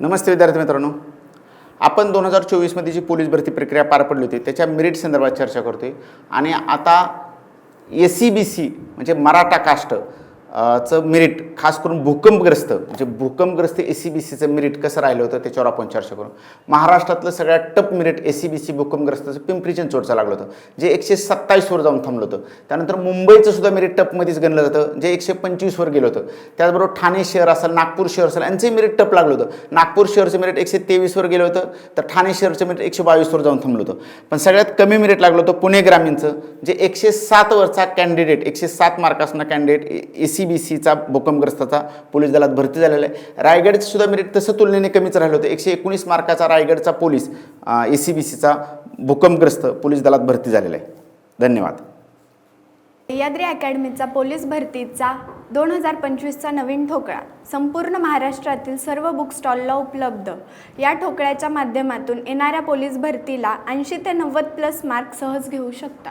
नमस्ते विद्यार्थी मित्रांनो. आपण दोन हजार चोवीसमध्ये जी पोलीस भरती प्रक्रिया पार पडली होती त्याच्या मेरिट संदर्भात चर्चा करतोय. आणि आता एस सी बी सी म्हणजे मराठा कास्ट चं मेरिट खास करून भूकंपग्रस्त म्हणजे भूकंपग्रस्त ए सी बी सीचं मेरिट कसं राहिलं होतं त्याच्यावर आपण चर्चा करू. महाराष्ट्रातलं सगळ्यात top merit A C B C भूकंपग्रस्तचं Pimpri चिंचवडचं लागलं होतं जे एकशे सत्तावीसवर जाऊन थांबलं होतं. त्यानंतर मुंबईचं सुद्धा मेरिट टपमध्येच गणलं जातं जे एकशे पंचवीसवर गेलं होतं. त्याचबरोबर ठाणे शहर असेल नागपूर शहर असेल यांचंही मेरिट टप लागलं होतं. नागपूर शहरचं मेरिट एकशे तेवीसवर गेलं होतं तर ठाणे शहरचं मेरिट एकशे बावीसवर जाऊन थांबलं होतं. पण सगळ्यात कमी मेरिट लागलं होतं पुणे ग्रामीणचं जे एकशे सातवरचा कॅन्डिडेट एकशे सात मार्क असणारा कॅन्डिडेट ए सी बी सीचा भूकंपग्रस्ताचा पोलीस दलात भरती झालेला आहे. रायगडचं सुद्धा मेरिट तसं तुलनेने कमीच राहिलं होतं. एकशे एकोणीस मार्काचा रायगडचा पोलीस ए सी बी सीचा भूकंपग्रस्त पोलीस दलात भरती झालेला आहे. धन्यवाद. सह्याद्री अकॅडमीचा पोलीस भरतीचा दोन हजार पंचवीसचा नवीन ठोकळा संपूर्ण महाराष्ट्रातील सर्व बुक स्टॉलला उपलब्ध. या ठोकळ्याच्या माध्यमातून येणाऱ्या पोलीस भरतीला ऐंशी ते नव्वद प्लस मार्क सहज घेऊ शकता.